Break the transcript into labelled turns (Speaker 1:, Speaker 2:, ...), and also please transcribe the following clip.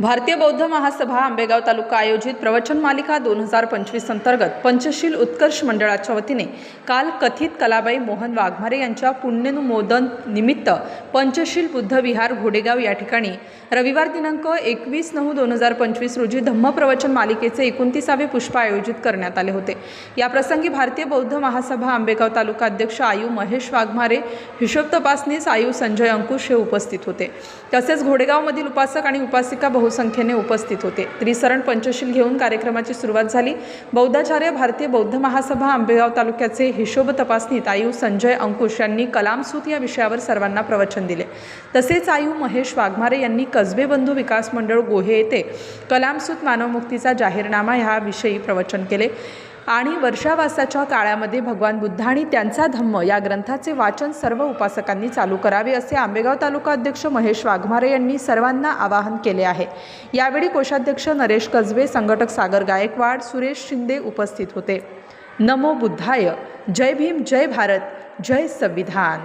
Speaker 1: भारतीय बौद्ध महासभा आंबेगाव तालुका आयोजित प्रवचन मालिका दोन हजार पंचवीस अंतर्गत पंचशील उत्कर्ष मंडळाच्या वतीने काल कथित कलाबाई मोहन वाघमारे यांच्या पुण्यनुमोदन निमित्त पंचशील बुद्ध विहार घोडेगाव या ठिकाणी रविवार दिनांक एकवीस नऊ दोन हजार पंचवीस रोजी धम्म प्रवचन मालिकेचे एकोणतीसावे पुष्प आयोजित करण्यात आले होते. याप्रसंगी भारतीय बौद्ध महासभा आंबेगाव तालुका अध्यक्ष आयू महेश वाघमारे हिशोब तपासनीस आयू संजय अंकुश हे उपस्थित होते. तसेच घोडेगावमधील उपासक आणि उपासिका बहुसंख्येने उपस्थित होते. त्रिसरण पंचशील घेऊन कार्यक्रमाची सुरुवात झाली. बौद्धाचार्य भारतीय बौद्ध महासभा आंबेगाव तालुक्याचे हिशोब तपासणीत आयू संजय अंकुश यांनी कलामसूत या विषयावर सर्वांना प्रवचन दिले. तसेच आयू महेश वाघमारे यांनी कसबे बंधू विकास मंडळ गोहे येथे कलामसूत मानवमुक्तीचा जाहीरनामा ह्याविषयी प्रवचन केले. आणि वर्षावासाच्या काळामध्ये भगवान बुद्ध आणि त्यांचा धम्म या ग्रंथाचे वाचन सर्व उपासकांनी चालू करावे असे आंबेगाव तालुका अध्यक्ष महेश वाघमारे यांनी सर्वांना आवाहन केले आहे. यावेळी कोषाध्यक्ष नरेश कसबे संघटक सागर गायकवाड सुरेश शिंदे उपस्थित होते. नमो बुद्धाय. जय भीम जय भारत. जय संविधान.